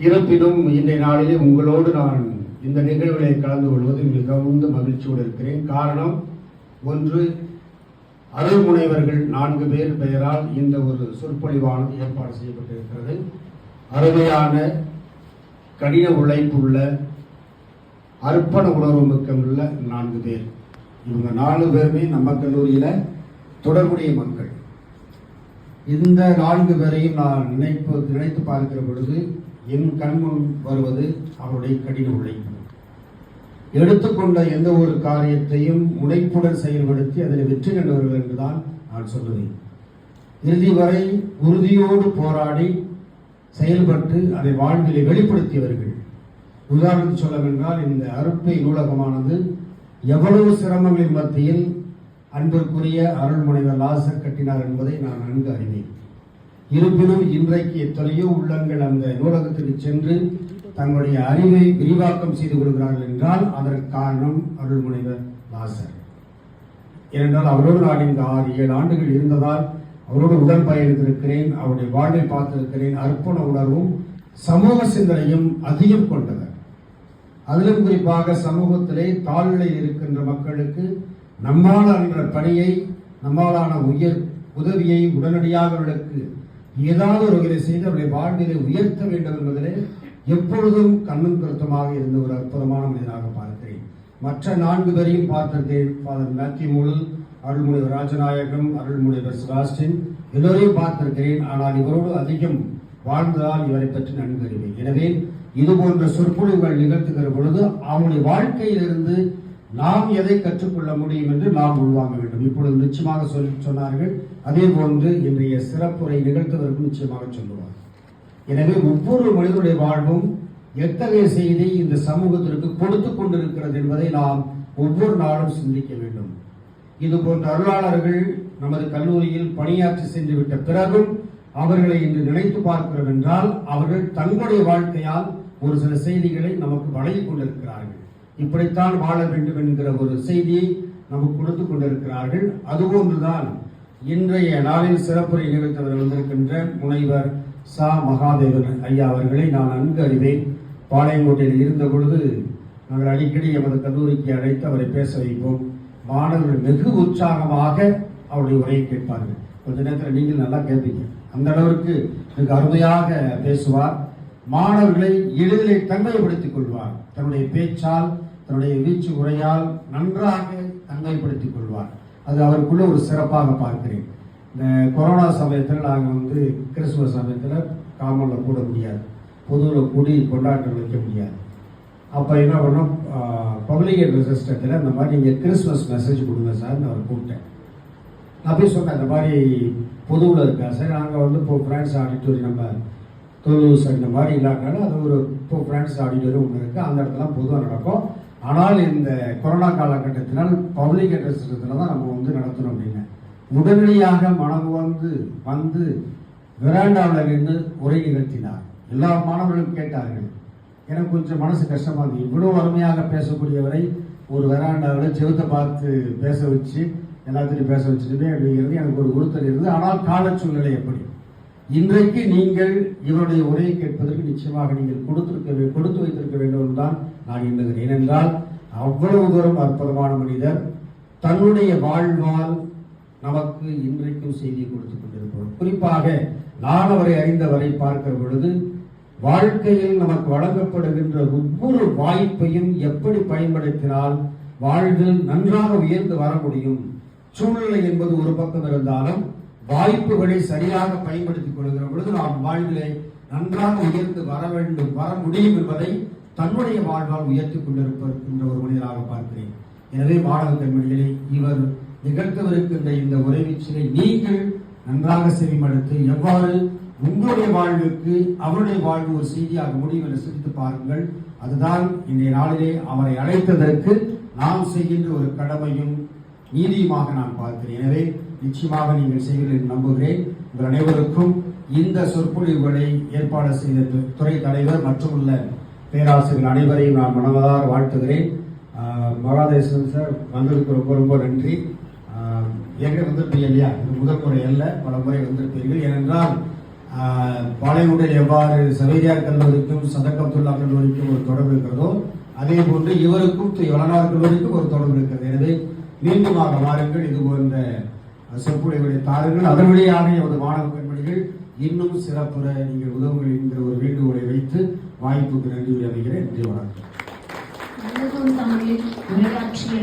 இருப்பினும் இன்றைய நாளிலே உங்களோடு நான் இந்த நிகழ்வுகளை கலந்து கொள்வது மிகவும் மகிழ்ச்சியோடு இருக்கிறேன். காரணம் ஒன்று அருள்முனைவர்கள் நான்கு பேர் பெயரால் இந்த ஒரு சொற்பொழிவானது ஏற்பாடு செய்யப்பட்டிருக்கிறது. அருமையான கடின உழைப்புள்ள அர்ப்பண உணர்வு மிக்கமுள்ள நான்கு பேர். இவங்க நாலு பேருமே நம்ம கல்லூரியில் தொடர்புடைய மக்கள். இந்த நான்கு பேரையும் நான் நினைப்பு நினைத்து பார்க்கிற பொழுது என் கண்முன் வருவது அவருடைய கடின உழைப்பு எடுத்துக்கொண்ட எந்த ஒரு காரியத்தையும் முனைப்புடன் செயல்படுத்தி அதில் வெற்றி கண்டவர்கள் என்றுதான் நான் சொல்லுவேன். இறுதி வரை உறுதியோடு போராடி செயல்பட்டு அதை வாழ்விலை வெளிப்படுத்தியவர்கள். உதாரணத்துக்கு சொல்லவென்றால் இந்த அருப்பை நூலகமானது எவ்வளவு சிரமங்களின் மத்தியில் அன்பிற்குரிய அருள்முனைவர் லாசர் கட்டினார் என்பதை நான் நன்கு அறிவேன். இருப்பினும் இன்றைக்கு எத்தனையோ உள்ளங்கள் அந்த நூலகத்துக்கு சென்று தங்களுடைய அறிவை விரிவாக்கம் செய்து கொள்கிறார்கள் என்றால் அதற்கு காரணம் அருள்முனைவர் லாசர். ஏனென்றால் அவரோடு நான் இந்த ஆறு ஏழு ஆண்டுகள் இருந்ததால் அவரோடு உடல் பயணித்திருக்கிறேன் அவருடைய வாழ்வை பார்த்திருக்கிறேன் அர்ப்பண உணர்வும் சமூக சிந்தனையும் அதிகம் கொண்டவர். அதிலும் குறிப்பாக சமூகத்திலே தாழ்நிலை இருக்கின்ற மக்களுக்கு நம்மால் என்ற பணியை நம்மாலான உயர் உதவியை உடனடியாக அவர்களுக்கு ஏதாவது ஒரு வகையை செய்து அவருடைய வாழ்விலை உயர்த்த வேண்டும் என்பதிலே எப்பொழுதும் கண்ணும் கருத்துமாக இருந்த ஒரு அற்புதமான மனிதனாக பார்க்கிறேன். மற்ற நான்கு பேரையும் பார்த்திருக்கேன் ஃபாதர் மேத்யூ மூலல் அருள்முனைவர் ராஜநாயகம் அருள்முனைவர் சுபாஸ்டின் எல்லோரையும் பார்த்திருக்கிறேன். ஆனால் இவரோடு அதிகம் வாழ்ந்ததால் இவரை பற்றி நன்கு அறிவேன். எனவே இது போன்ற சொற்பொழிவுகள் நிகழ்த்துகிற பொழுது அவனுடைய வாழ்க்கையிலிருந்து நாம் எதை கற்றுக்கொள்ள முடியும் என்று நாம் உள்வாங்க வேண்டும். இப்பொழுது நிச்சயமாக சொல்லி சொன்னார்கள். அதே போன்று இன்றைய சிறப்புரை நிகழ்த்துவதற்கு நிச்சயமாக சொல்லுவார். எனவே ஒவ்வொரு மனிதனுடைய வாழ்வும் எத்தகைய செய்தி இந்த சமூகத்திற்கு கொடுத்து கொண்டிருக்கிறது என்பதை நாம் ஒவ்வொரு நாளும் சிந்திக்க வேண்டும். இது போன்ற அருளாளர்கள் நமது கல்லூரியில் பணியாற்றி சென்று விட்ட பிறகும் அவர்களை இன்று நினைத்து பார்க்கிறோம் என்றால் அவர்கள் தங்களுடைய வாழ்க்கையால் ஒரு சில செய்திகளை நமக்கு வழங்கிக் கொண்டிருக்கிறார்கள். இப்படித்தான் வாழ வேண்டும் என்கிற ஒரு செய்தியை நமக்கு கொடுத்து கொண்டிருக்கிறார்கள். அதுபோன்றுதான் இன்றைய நாளில் சிறப்புரை நிகழ்த்தவர் வந்திருக்கின்ற முனைவர் சா. மகாதேவன் ஐயா அவர்களை நான் நன்கு அறிவேன். பாளையங்கோட்டையில் இருந்த பொழுது நாங்கள் அடிக்கடி எமது கல்லூரிக்கு அழைத்து அவரை பேச வைப்போம். மாணவர்கள் வெகு உற்சாகமாக அவருடைய உரையை கேட்பார்கள். கொஞ்ச நேரத்தில் நீங்கள் நல்லா கேட்பீங்க. அந்த அளவிற்கு மிக அருமையாக பேசுவார். மாணவர்களை எளிதிலே தன்மைப்படுத்திக் கொள்வார். தன்னுடைய பேச்சால் தன்னுடைய வீச்சு உரையால் நன்றாக தன்மைப்படுத்திக் கொள்வார். அது அவருக்குள்ள ஒரு சிறப்பாக பார்க்கிறேன். இந்த கொரோனா சமயத்தில் நாங்கள் வந்து கிறிஸ்துவ சமயத்தில் காமனில் கூட முடியாது. பொதுவில் கூடி கொண்டாட்டம் வைக்க முடியாது. அப்போ என்ன பண்ணோம்? பப்ளிக் அட்ரஸ் சிஸ்டத்தில் இந்த மாதிரி நீங்கள் கிறிஸ்மஸ் மெசேஜ் கொடுங்க சார் நான் அவர் கூப்பிட்டேன். நான் போய் சொன்னேன் இந்த மாதிரி பொதுவில் இருக்கா சார்? நாங்கள் வந்து இப்போ ஃப்ரான்ஸ் ஆடிட்டோரியம் நம்ம தொழுஸ் இந்த மாதிரி இல்லாட்டாலும் அது ஒரு இப்போ ஃப்ரான்ஸ் ஆடிட்டோரியம் ஒன்று இருக்குது அந்த இடத்துல பொதுவாக நடக்கும். ஆனால் இந்த கொரோனா காலகட்டத்தினால் பப்ளிக் அட்ரஸ் தான் நம்ம வந்து நடத்தணும் அப்படின்னு. உடனடியாக மனம் வந்து வந்து விராண்டாவில் நின்று உரை நிகழ்த்தினார். எல்லா மாணவர்களும் கேட்டார்கள். எனக்கு கொஞ்சம் மனசு கஷ்டமாக இருந்தது. இவ்வளோ அருமையாக பேசக்கூடியவரை ஒரு வெராண்டாவில் செவத்தை பார்த்து பேச வச்சு எல்லாத்தையும் பேச வச்சுட்டுமே அப்படிங்கிறது எனக்கு ஒரு உறுத்தல் இருந்தது. ஆனால் கால சூழ்நிலை எப்படி? இன்றைக்கு நீங்கள் இவருடைய உரையை கேட்பதற்கு நிச்சயமாக நீங்கள் கொடுத்திருக்க கொடுத்து வைத்திருக்க வேண்டும் என்றுதான் நான் எண்ணுகிறேன் ஏனென்றால் அவ்வளவு தூரம் அற்புதமான மனிதர் தன்னுடைய வாழ்வால் நமக்கு இன்றைக்கும் செய்தி கொடுத்துக் கொண்டிருப்பவர். குறிப்பாக நான் அவரை அறிந்தவரை பார்க்கிற பொழுது வாழ்க்கையில் நமக்கு வழங்கப்படுகின்ற ஒவ்வொரு வாய்ப்பையும் எப்படி பயன்படுத்தினால் வாழ்வில் நன்றாக உயர்ந்து வர முடியும்? சூழ்நிலை என்பது ஒரு பக்கம் இருந்தாலும் வாய்ப்புகளை சரியாக பயன்படுத்திக் கொள்கிற பொழுது நாம் வாழ்விலே நன்றாக உயர்ந்து வர வேண்டும் வர முடியும் என்பதை தன்னுடைய வாழ்வால் உயர்த்திக் கொண்டிருக்கின்ற ஒரு மனிதராக பார்க்கிறேன். எனவே மாணவ கண்மணிகளே இவர் நிகழ்த்தவிருக்கின்ற இந்த உரைவீச்சினை நீங்கள் நன்றாக செவிமடுத்து எவ்வாறு உங்களுடைய வாழ்வுக்கு அவருடைய வாழ்வு ஒரு செய்தியாக முடியும் என்று சிந்தித்து பாருங்கள். அதுதான் இன்றைய நாளிலே அவரை அழைத்ததற்கு நாம் செய்கின்ற ஒரு கடமையும் நீதியுமாக நான் பார்க்கிறேன். எனவே நிச்சயமாக நீங்கள் செய்வீர்கள் நம்புகிறேன். உங்கள் அனைவருக்கும் இந்த சொற்பொழிவுகளை ஏற்பாடு செய்த துறை தலைவர் மற்றும் உள்ள பேராசிரியர்கள் அனைவரையும் நான் மனமதார வாழ்த்துகிறேன். மகாதேசன் சார் வந்ததுக்கு ரொம்ப ரொம்ப நன்றி. ஏற்கனவே வந்திருப்பீங்க இல்லையா? இது முதல் முறை அல்ல பல முறை வந்திருப்பீர்கள். ஏனென்றால் பாலைவுடன் எவ்வாறு சவேரியார் கல்லூரிக்கும் சதக்கப்துல்லா கல்லூரிக்கும் ஒரு தொடர்பு இருக்கிறதோ அதே போன்று இவருக்கும் தி- வளனார் கல்லூரிக்கும் ஒரு தொடர்பு இருக்கிறது. எனவே மீண்டுமாக வாருங்கள். இது போன்ற சொற்பொழிவுகளை தாருங்கள் அதன் எமது மாணவ கண்மணிகள் இன்னும் சிறப்புற நீங்கள் உதவுங்கள் என்கிற ஒரு வேண்டுகோளை வைத்து வாய்ப்புக்கு நன்றி அமைகிறேன். நன்றி வணக்கம். தமிழில் உரையாற்றிய